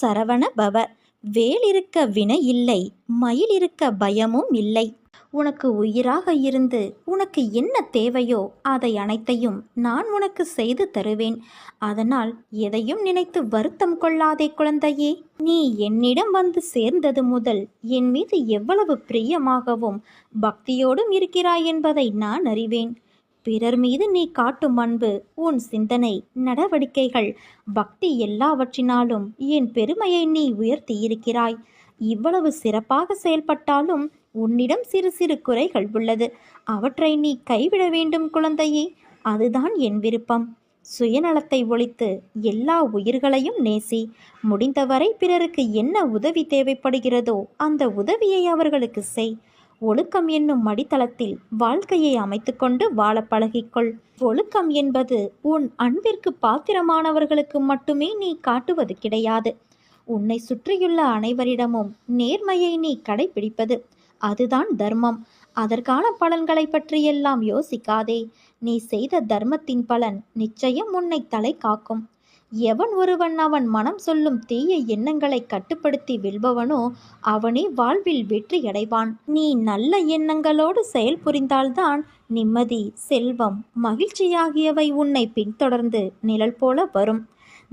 சரவண பவ. வேல் இருக்க வினை இல்லை மயில் இருக்க பயமும் இல்லை. உனக்கு உயிராக இருந்து உனக்கு என்ன தேவையோ அதை அனைத்தையும் நான் உனக்கு செய்து தருவேன். அதனால் எதையும் நினைத்து வருத்தம் கொள்ளாதே குழந்தையே. நீ என்னிடம் வந்து சேர்ந்தது முதல் என் மீது எவ்வளவு பிரியமாகவும் பக்தியோடும் இருக்கிறாய் என்பதை நான் அறிவேன். பிறர் மீது நீ காட்டும் அன்பு உன் சிந்தனை நடவடிக்கைகள் பக்தி எல்லாவற்றினாலும் என் பெருமையை நீ உயர்த்தியிருக்கிறாய். இவ்வளவு சிறப்பாக செயல்பட்டாலும் உன்னிடம் சிறு சிறு குறைகள் உள்ளது. அவற்றை நீ கைவிட வேண்டும் குழந்தையே அதுதான் என் விருப்பம். சுயநலத்தை ஒழித்து எல்லா உயிர்களையும் நேசி முடிந்தவரை பிறருக்கு என்ன உதவி தேவைப்படுகிறதோ அந்த உதவியை அவர்களுக்கு செய். ஒழுக்கம் என்னும் மடித்தளத்தில் வாழ்க்கையை அமைத்துக்கொண்டு வாழ பழகிக்கொள். ஒழுக்கம் என்பது உன் அன்பிற்கு பாத்திரமானவர்களுக்கு மட்டுமே நீ காட்டுவது கிடையாது. உன்னை சுற்றியுள்ள அனைவரிடமும் நேர்மையை நீ கடைபிடிப்பது. அதுதான் தர்மம். அதற்கான பலன்களை பற்றியெல்லாம் யோசிக்காதே. நீ செய்த தர்மத்தின் பலன் நிச்சயம் உன்னை தலை காக்கும். எவன் ஒருவன் அவன் மனம் சொல்லும் தீய எண்ணங்களை கட்டுப்படுத்தி வெல்பவனோ அவனே வாழ்வில் வெற்றியடைவான் நீ நல்ல எண்ணங்களோடு செயல் புரிந்தால்தான் நிம்மதி செல்வம் மகிழ்ச்சி ஆகியவை உன்னை பின்தொடர்ந்து நிழல் போல வரும்.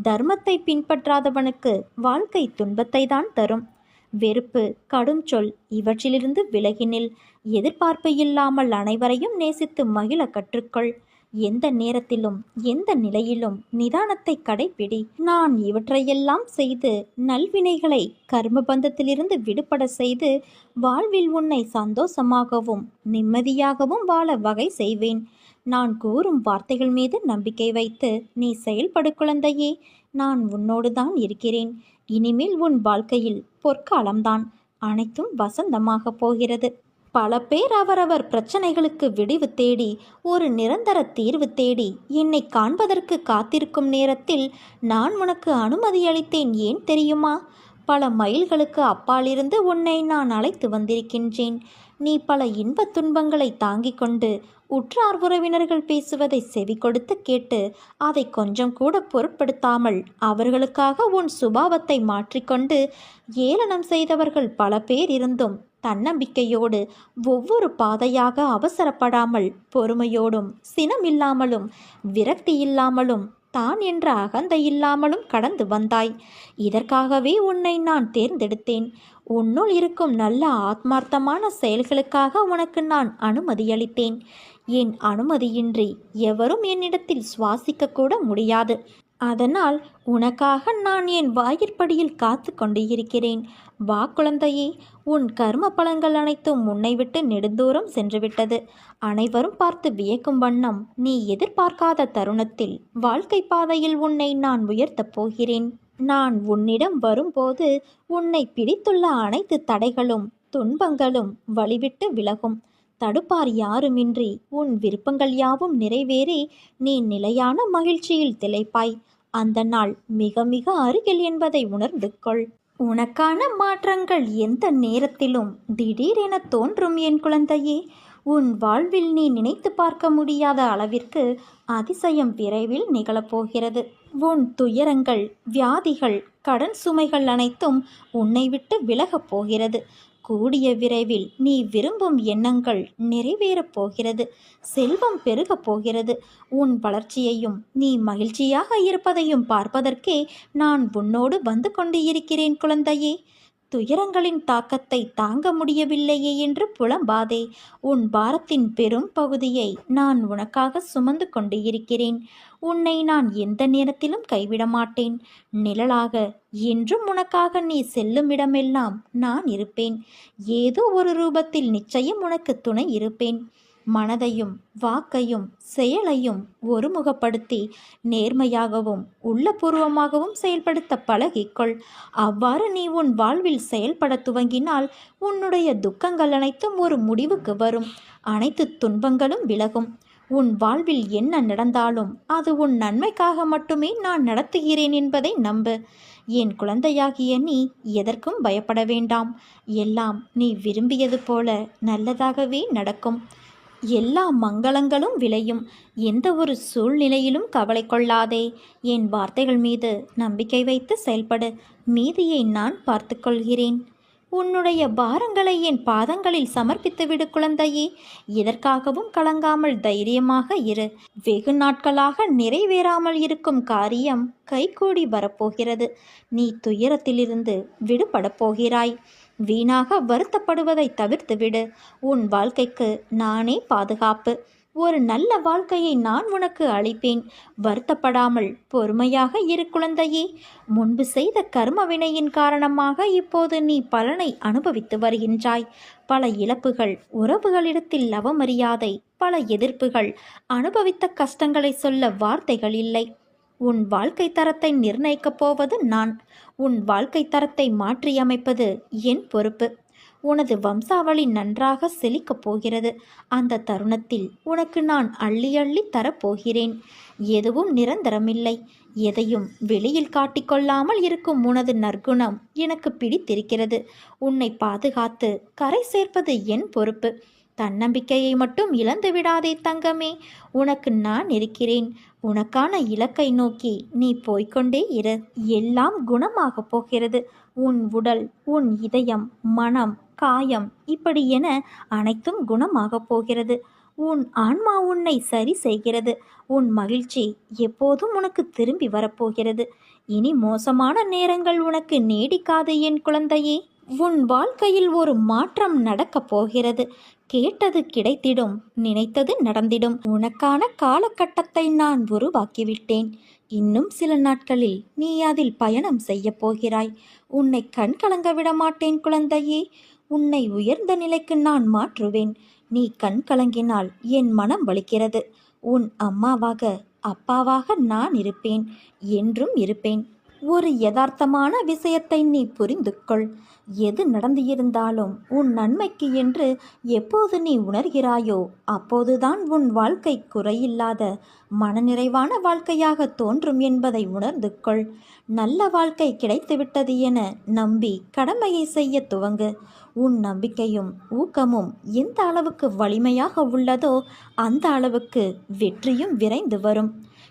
தர்மத்தை பின்பற்றாதவனுக்கு வாழ்க்கை துன்பத்தை தான் தரும். வெறுப்பு கடும் சொல் இவற்றிலிருந்து விலகினில் எதிர்பார்ப்பு இல்லாமல் அனைவரையும் நேசித்து மகிழ கற்றுக்கொள். எந்த நேரத்திலும் எந்த நிலையிலும் நிதானத்தை கடைபிடி நான் இவற்றையெல்லாம் செய்து நல்வினைகளை கர்மபந்தத்திலிருந்து விடுபட செய்து வாழ்வில் உன்னை சந்தோஷமாகவும் நிம்மதியாகவும் வாழ வகை செய்வேன். நான் கூறும் வார்த்தைகள் மீது நம்பிக்கை வைத்து நீ செயல்படு குழந்தையே நான் உன்னோடு தான் இருக்கிறேன். இனிமேல் உன் வாழ்க்கையில் பொற்காலம்தான். அனைத்தும் வசந்தமாக போகிறது. பல பேர் அவரவர் பிரச்சனைகளுக்கு விடிவு தேடி ஒரு நிரந்தர தீர்வு தேடி என்னை காண்பதற்கு காத்திருக்கும் நேரத்தில் நான் உனக்கு அனுமதி அளித்தேன் ஏன் தெரியுமா? பல மைல்களுக்கு அப்பாலிருந்து உன்னை நான் அழைத்து வந்திருக்கின்றேன். நீ பல இன்பத் துன்பங்களை தாங்கிக் கொண்டு உற்றார் உறவினர்கள் பேசுவதை செவி கொடுத்து கேட்டு அதை கொஞ்சம் கூட பொருட்படுத்தாமல் அவர்களுக்காக உன் சுபாவத்தை மாற்றிக்கொண்டு ஏளனம் செய்தவர்கள் பல பேர் இருந்தும் தன்னம்பிக்கையோடு ஒவ்வொரு பாதையாக அவசரப்படாமல் பொறுமையோடும் சினமில்லாமலும் விரக்தி இல்லாமலும் தான் என்ற அகந்தை இல்லாமலும் கடந்து வந்தாய். இதற்காகவே உன்னை நான் தேர்ந்தெடுத்தேன். உன்னுள் இருக்கும் நல்ல ஆத்மார்த்தமான செயல்களுக்காக உனக்கு நான் அனுமதியளித்தேன். என் அனுமதியின்றி எவரும் என்னிடத்தில் சுவாசிக்க கூட முடியாது. அதனால் உனக்காக நான் என் வாயிற்படியில் காத்து கொண்டு இருக்கிறேன். வா குழந்தையே உன் கர்ம பலன்கள் அனைத்தும் உன்னை விட்டு நெடுந்தூரம் சென்றுவிட்டது. அனைவரும் பார்த்து வியக்கும் வண்ணம் நீ எதிர்பார்க்காத தருணத்தில் வாழ்க்கை பாதையில் உன்னை நான் உயர்த்தப் போகிறேன். நான் உன்னிடம் வரும்போது உன்னை பிடித்துள்ள அனைத்து தடைகளும் துன்பங்களும் வழிவிட்டு விலகும். தடுப்பார் யாருமின்றி உன் விருப்பங்கள் யாவும் நிறைவேறி நீ நிலையான மகிழ்ச்சியில் திளைப்பாய். அந்த நாள் மிக மிக அருகில் என்பதை உணர்ந்து கொள். உனக்கான மாற்றங்கள் எந்த நேரத்திலும் திடீரென தோன்றும் என் குழந்தையே. உன் வாழ்வில் நீ நினைத்து பார்க்க முடியாத அளவிற்கு அதிசயம் விரைவில் நிகழப்போகிறது. உன் துயரங்கள் வியாதிகள் கடன் சுமைகள் அனைத்தும் உன்னை விட்டு விலகப் போகிறது. கூடிய விரைவில் நீ விரும்பும் எண்ணங்கள் நிறைவேறப் போகிறது. செல்வம் பெருகப் போகிறது. உன் வளர்ச்சியையும் நீ மகிழ்ச்சியாக இருப்பதையும் பார்ப்பதற்கே நான் உன்னோடு வந்து கொண்டு இருக்கிறேன் குழந்தையே. துயரங்களின் தாக்கத்தை தாங்க முடியவில்லையே என்று புலம்பாதே. உன் பாரத்தின் பெரும் பகுதியை நான் உனக்காக சுமந்து கொண்டு இருக்கிறேன். உன்னை நான் எந்த நேரத்திலும் கைவிட மாட்டேன். நிழலாக என்றும் உனக்காக நீ செல்லும் இடமெல்லாம் நான் இருப்பேன். ஏதோ ஒரு ரூபத்தில் நிச்சயம் உனக்கு துணை இருப்பேன். மனதையும் வாக்கையும் செயலையும் ஒருமுகப்படுத்தி நேர்மையாகவும் உள்ளபூர்வமாகவும் செயல்படுத்த பழகிக்கொள். அவ்வாறு நீ உன் வாழ்வில் செயல்பட துவங்கினால் உன்னுடைய துக்கங்கள் அனைத்தும் ஒரு முடிவுக்கு வரும். அனைத்து துன்பங்களும் விலகும். உன் வாழ்வில் என்ன நடந்தாலும் அது உன் நன்மைக்காக மட்டுமே நான் நடத்துகிறேன் என்பதை நம்பு. என் குழந்தையாகிய நீ எதற்கும் பயப்பட வேண்டாம். எல்லாம் நீ விரும்பியது போல நல்லதாகவே நடக்கும். எல்லா மங்களங்களும் விளையும். எந்த ஒரு சூழ்நிலையிலும் கவலை கொள்ளாதே. என் வார்த்தைகள் மீது நம்பிக்கை வைத்து செயல்படு. மீதியை நான் பார்த்துக்கொள்கிறேன் உன்னுடைய பாரங்களை என் பாதங்களில் சமர்ப்பித்து விடு குழந்தையே. எதற்காகவும் கலங்காமல் தைரியமாக இரு. வெகு நாட்களாக நிறைவேறாமல் இருக்கும் காரியம் கைகூடி வரப்போகிறது. நீ துயரத்திலிருந்து விடுபடப் போகிறாய். வீணாக வருத்தப்படுவதை தவிர்த்துவிடு உன் வாழ்க்கைக்கு நானே பாதுகாப்பு. ஒரு நல்ல வாழ்க்கையை நான் உனக்கு அளிப்பேன். வருத்தப்படாமல் பொறுமையாக இரு குழந்தையே. முன்பு செய்த கர்ம வினையின் காரணமாக இப்போது நீ பலனை அனுபவித்து வருகின்றாய். பல இழப்புகள் உறவுகளிடத்தில் அவமரியாதை பல எதிர்ப்புகள் அனுபவித்த கஷ்டங்களை சொல்ல வார்த்தைகள் இல்லை. உன் வாழ்க்கை தரத்தை நிர்ணயிக்கப் போவது நான். உன் வாழ்க்கை தரத்தை மாற்றியமைப்பது என் பொறுப்பு. உனது வம்சாவளி நன்றாக செழிக்கப் போகிறது. அந்த தருணத்தில் உனக்கு நான் அள்ளி அள்ளி தரப்போகிறேன் எதுவும் நிரந்தரமில்லை. எதையும் வெளியில் காட்டிக்கொள்ளாமல் இருக்கும் உனது நற்குணம் எனக்கு பிடித்திருக்கிறது. உன்னை பாதுகாத்து கரை சேர்ப்பது என் பொறுப்பு. தன்னம்பிக்கையை மட்டும் இழந்து விடாதே தங்கமே. உனக்கு நான் இருக்கிறேன். உனக்கான இலக்கை நோக்கி நீ போய்கொண்டே இரு. எல்லாம் குணமாக போகிறது. உன் உடல் உன் இதயம் மனம் காயம் இப்படி என அனைத்தும் குணமாக போகிறது. உன் ஆன்மா உன்னை சரி செய்கிறது. உன் மகிழ்ச்சி எப்போதும் உனக்கு திரும்பி வரப்போகிறது இனி மோசமான நேரங்கள் உனக்கு நீடிக்காது என் குழந்தையே. உன் வாழ்க்கையில் ஒரு மாற்றம் நடக்கப் போகிறது. கேட்டது கிடைத்திடும் நினைத்தது நடந்திடும். உனக்கான காலகட்டத்தை நான் உருவாக்கிவிட்டேன். இன்னும் சில நாட்களில் நீ அதில் பயணம் செய்யப் போகிறாய். உன்னை கண் கலங்க விட மாட்டேன் குழந்தையே. உன்னை உயர்ந்த நிலைக்கு நான் மாற்றுவேன். நீ கண் கலங்கினால் என் மனம் வலிக்கிறது. உன் அம்மாவாக அப்பாவாக நான் இருப்பேன். என்றும் இருப்பேன். ஒரு யதார்த்தமான விஷயத்தை நீ புரிந்து கொள் எது நடந்து இருந்தாலும் உன் நன்மைக்கு என்று எப்போது நீ உணர்கிறாயோ அப்போதுதான் உன் வாழ்க்கை குறையில்லாத மனநிறைவான வாழ்க்கையாக தோன்றும் என்பதை உணர்ந்து கொள் நல்ல வாழ்க்கை கிடைத்துவிட்டது என நம்பி கடமையை செய்ய துவங்கு. உன் நம்பிக்கையும் ஊக்கமும் எந்த அளவுக்கு வலிமையாக உள்ளதோ அந்த அளவுக்கு வெற்றியும் விரைந்து வரும்.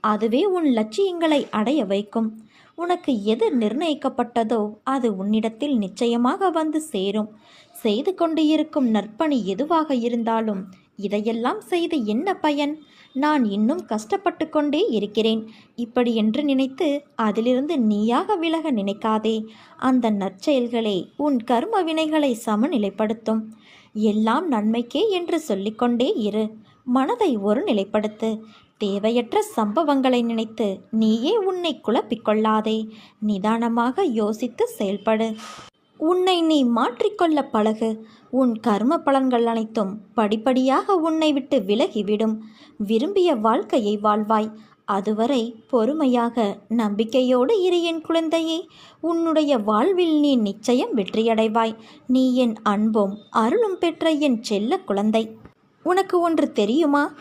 அதுவே உன் லட்சியங்களை அடைய வைக்கும். உனக்கு எது நிர்ணயிக்கப்பட்டதோ அது உன்னிடத்தில் நிச்சயமாக வந்து சேரும். செய்து கொண்டு இருக்கும் நற்பணி எதுவாக இருந்தாலும் இதையெல்லாம் செய்து என்ன பயன்? நான் இன்னும் கஷ்டப்பட்டு கொண்டே இருக்கிறேன். இப்படி என்று நினைத்து அதிலிருந்து நீயாக விலக நினைக்காதே. அந்த நற்செயல்களே உன் கர்ம வினைகளை சமநிலைப்படுத்தும். எல்லாம் நன்மைக்கே என்று சொல்லிக்கொண்டே இரு. மனதை ஒரு நிலைப்படுத்து தேவையற்ற சம்பவங்களை நினைத்து நீயே உன்னை குழப்பிக்கொள்ளாதே. நிதானமாக யோசித்து செயல்படு. உன்னை நீ மாற்றிக்கொள்ள பழகு. உன் கர்ம பலன்கள் அனைத்தும் படிப்படியாக உன்னை விட்டு விலகிவிடும். விரும்பிய வாழ்க்கையை வாழ்வாய். அதுவரை பொறுமையாக நம்பிக்கையோடு இரு என் குழந்தையே. உன்னுடைய வாழ்வில் நீ நிச்சயம் வெற்றியடைவாய். நீ என் அன்பும் அருளும் பெற்ற என் செல்ல குழந்தை. உனக்கு ஒன்று தெரியுமா?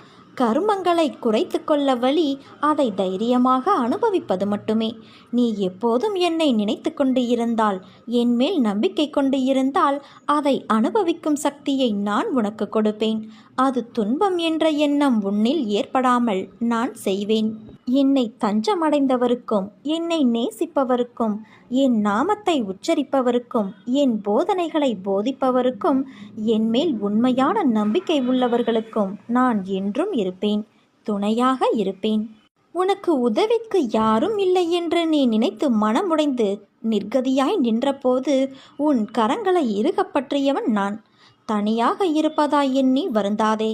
கருமங்களை குறைத்து கொள்ள வழி அதை தைரியமாக அனுபவிப்பது மட்டுமே. நீ எப்போதும் என்னை நினைத்து கொண்டு இருந்தால் என் மேல் நம்பிக்கை கொண்டு இருந்தால் அதை அனுபவிக்கும் சக்தியை நான் உனக்கு கொடுப்பேன். அது துன்பம் என்ற எண்ணம் உன்னில் ஏற்படாமல் நான் செய்வேன். என்னை தஞ்சமடைந்தவருக்கும் என்னை நேசிப்பவருக்கும் என் நாமத்தை உச்சரிப்பவருக்கும் என் போதனைகளை போதிப்பவருக்கும் என் மேல் உண்மையான நம்பிக்கை உள்ளவர்களுக்கும் நான் என்றும் இருப்பேன். துணையாக இருப்பேன். உனக்கு உதவிக்கு யாரும் இல்லை என்று நீ நினைத்து மனமுடைந்து நிர்கதியாய் நின்றபோது உன் கரங்களை இறுகப்பற்றியவன் நான். தனியாக இருப்பதாய் எண்ணி வருந்தாதே.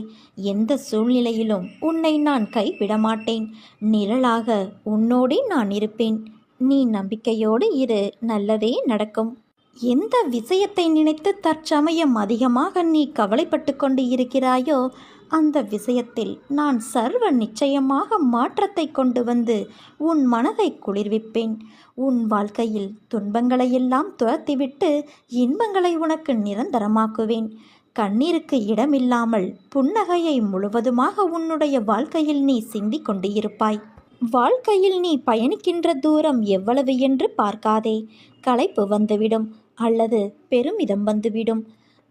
எந்த சூழ்நிலையிலும் உன்னை நான் கைவிட மாட்டேன் நிழலாக உன்னோடே நான் இருப்பேன். நீ நம்பிக்கையோடு இரு. நல்லதே நடக்கும். எந்த விஷயத்தை நினைத்து தற்சமயம் அதிகமாக நீ கவலைப்பட்டு கொண்டு இருக்கிறாயோ அந்த விஷயத்தில் நான் சர்வ நிச்சயமாக மாற்றத்தை கொண்டு வந்து உன் மனதை குளிர்விப்பேன். உன் வாழ்க்கையில் துன்பங்களையெல்லாம் துரத்திவிட்டு இன்பங்களை உனக்கு நிரந்தரமாக்குவேன். கண்ணீருக்கு இடமில்லாமல் புன்னகையை முழுவதுமாக உன்னுடைய வாழ்க்கையில் நீ சிந்திக் கொண்டு இருப்பாய் வாழ்க்கையில் நீ பயணிக்கின்ற தூரம் எவ்வளவு என்று பார்க்காதே. களைப்பு வந்துவிடும் அல்லது பெருமிதம் வந்துவிடும்.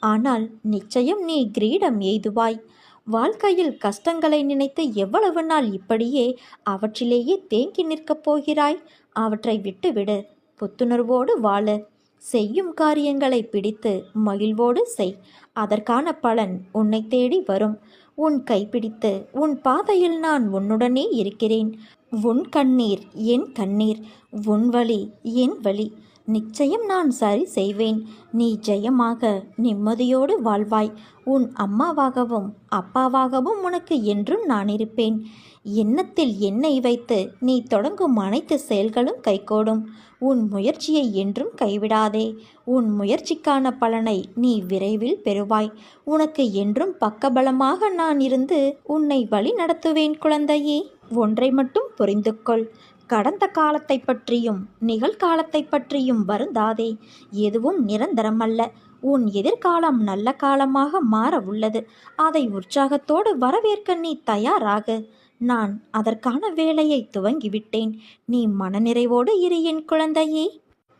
ஆனால் நிச்சயம் நீ கிரீடம் எய்துவாய். வாழ்க்கையில் கஷ்டங்களை நினைத்து எவ்வளவு நாள் இப்படியே அவற்றிலேயே தேங்கி நிற்கப் போகிறாய்? அவற்றை விட்டுவிடு புத்துணர்வோடு வாழு. செய்யும் காரியங்களை பிடித்து மகிழ்வோடு செய். அதற்கான பலன் உன்னை தேடி வரும். உன் கைப்பிடித்து உன் பாதையில் நான் உன்னுடனே இருக்கிறேன். உன் கண்ணீர் என் கண்ணீர் உன் வழி என் வழி. நிச்சயம் நான் சரி செய்வேன். நீ ஜெயமாக நிம்மதியோடு வாழ்வாய். உன் அம்மாவாகவும் அப்பாவாகவும் உனக்கு என்றும் நான் இருப்பேன். எண்ணத்தில் என்னை வைத்து நீ தொடங்கும் அனைத்து செயல்களும் கைகோடும். உன் முயற்சியை என்றும் கைவிடாதே. உன் முயற்சிக்கான பலனை நீ விரைவில் பெறுவாய். உனக்கு என்றும் பக்கபலமாக நான் இருந்து உன்னை வழி நடத்துவேன் குழந்தையே. ஒன்றை மட்டும் புரிந்து கொள் கடந்த காலத்தை பற்றியும் நிகழ்காலத்தை பற்றியும் வருந்தாதே. எதுவும் நிரந்தரமல்ல. உன் எதிர்காலம் நல்ல காலமாக மாற உள்ளது. அதை உற்சாகத்தோடு வரவேற்க நீ தயாராக. நான் அதற்கான வேலையை துவங்கிவிட்டேன். நீ மனநிறைவோடு இரு என் குழந்தையே.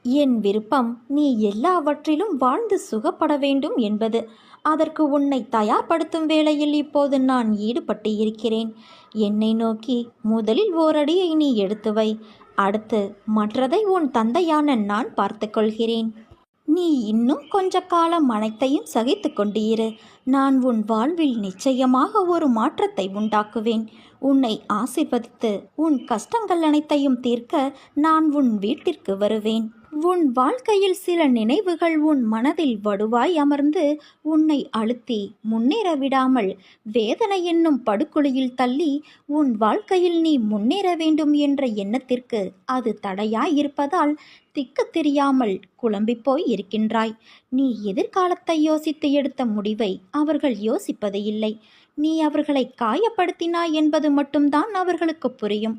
என் விருப்பம் நீ எல்லாவற்றிலும் வாழ்ந்து சுகப்பட வேண்டும் என்பது. அதற்கு உன்னை தயார்படுத்தும் வேளையில் இப்போது நான் ஈடுபட்டு இருக்கிறேன். என்னை நோக்கி முதலில் ஓரடியை நீ எடுத்து வை. அடுத்து மற்றதை உன் தந்தையான நான் பார்த்துக்கொள்கிறேன் நீ இன்னும் கொஞ்ச காலம் அனைத்தையும் சகித்து கொண்டு இரு. நான் உன் வாழ்வில் நிச்சயமாக ஒரு மாற்றத்தை உண்டாக்குவேன். உன்னை ஆசிர்வதித்து உன் கஷ்டங்கள் அனைத்தையும் தீர்க்க நான் உன் வீட்டிற்கு வருவேன். உன் வாழ்க்கையில் சில நினைவுகள் உன் மனதில் வடுவாய் அமர்ந்து உன்னை அழுத்தி முன்னேற விடாமல் வேதனை என்னும் படுகொலியில் தள்ளி உன் வாழ்க்கையில் நீ முன்னேற வேண்டும் என்ற எண்ணத்திற்கு அது தடையாய் இருப்பதால் திக்கு தெரியாமல் குழம்பிப் போய் இருக்கின்றாய். நீ எதிர்காலத்தை யோசித்து எடுத்த முடிவை அவர்கள் யோசிப்பது இல்லை. நீ அவர்களை காயப்படுத்தினாய் என்பது மட்டும்தான் அவர்களுக்கு புரியும்.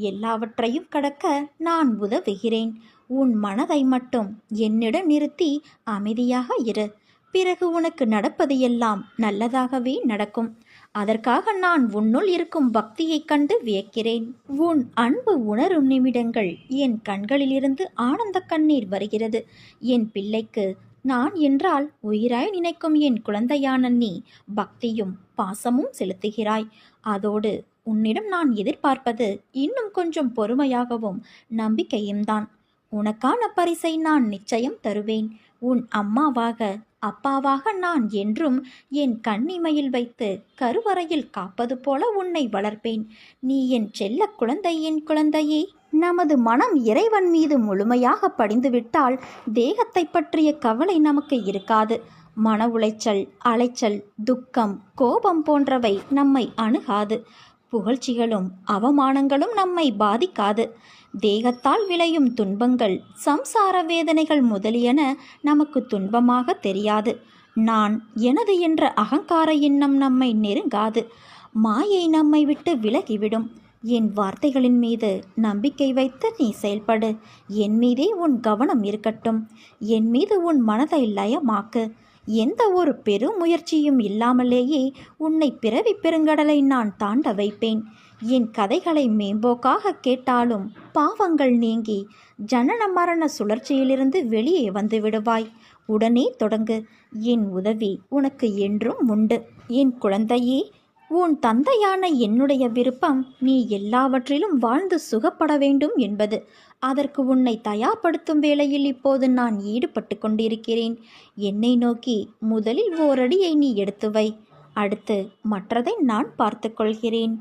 எல்லாவற்றையும் கடக்க நான் உதவுகிறேன். உன் மனதை மட்டும் என்னிடம் நிறுத்தி அமைதியாக இரு. பிறகு உனக்கு நடப்பது எல்லாம் நல்லதாகவே நடக்கும். அதற்காக நான் உன்னுள் இருக்கும் பக்தியைக் கண்டு வியக்கிறேன். உன் அன்பு உணரும் நிமிடங்கள் என் கண்களிலிருந்து ஆனந்த கண்ணீர் வருகிறது. என் பிள்ளைக்கு நான் என்றால் உயிராய் நினைக்கும் என் குழந்தையான நீ பக்தியும் பாசமும் செலுத்துகிறாய். அதோடு உன்னிடம் நான் எதிர்பார்ப்பது இன்னும் கொஞ்சம் பொறுமையாகவும் நம்பிக்கையும் தான் உனக்கான பரிசை நான் நிச்சயம் தருவேன். உன் அம்மாவாக அப்பாவாக நான் என்றும் என் கண்ணிமையில் வைத்து கருவறையில் காப்பது போல உன்னை வளர்ப்பேன். நீ என் செல்ல குழந்தை என் குழந்தையே. நமது மனம் இறைவன் மீது முழுமையாக படிந்துவிட்டால் தேகத்தை பற்றிய கவலை நமக்கு இருக்காது. மன உளைச்சல் அலைச்சல் துக்கம் கோபம் போன்றவை நம்மை அணுகாது. புகழ்ச்சிகளும் அவமானங்களும் நம்மை பாதிக்காது. தேகத்தால் விளையும் துன்பங்கள் சம்சார வேதனைகள் முதலியன நமக்கு துன்பமாக தெரியாது. நான் எனது என்ற அகங்கார எண்ணம் நம்மை நெருங்காது. மாயை நம்மை விட்டு விலகிவிடும். என் வார்த்தைகளின் மீது நம்பிக்கை வைத்து நீ செயல்படு. என் மீதே உன் கவனம் இருக்கட்டும். என் மீது உன் மனதை லயமாக்கு. எந்த ஒரு பெருமுயற்சியும் இல்லாமலேயே உன்னை பிறவி பெருங்கடலை நான் தாண்ட வைப்பேன். என் கதைகளை மேம்போக்காக கேட்டாலும் பாவங்கள் நீங்கி ஜனன மரண சுழற்சியிலிருந்து வெளியே வந்து விடுவாய். உடனே தொடங்கு. என் உதவி உனக்கு என்றும் உண்டு. என் குழந்தையே உன் தந்தையான என்னுடைய விருப்பம் நீ எல்லாவற்றிலும் வாழ்ந்து சுகப்பட வேண்டும் என்பது. அதற்கு உன்னை தயார்படுத்தும் வேளையில் இப்போது நான் ஈடுபட்டு கொண்டிருக்கிறேன். என்னை நோக்கி முதலில் ஓரடியை நீ எடுத்து வை. அடுத்து மற்றதை நான் பார்த்துக்கொள்கிறேன்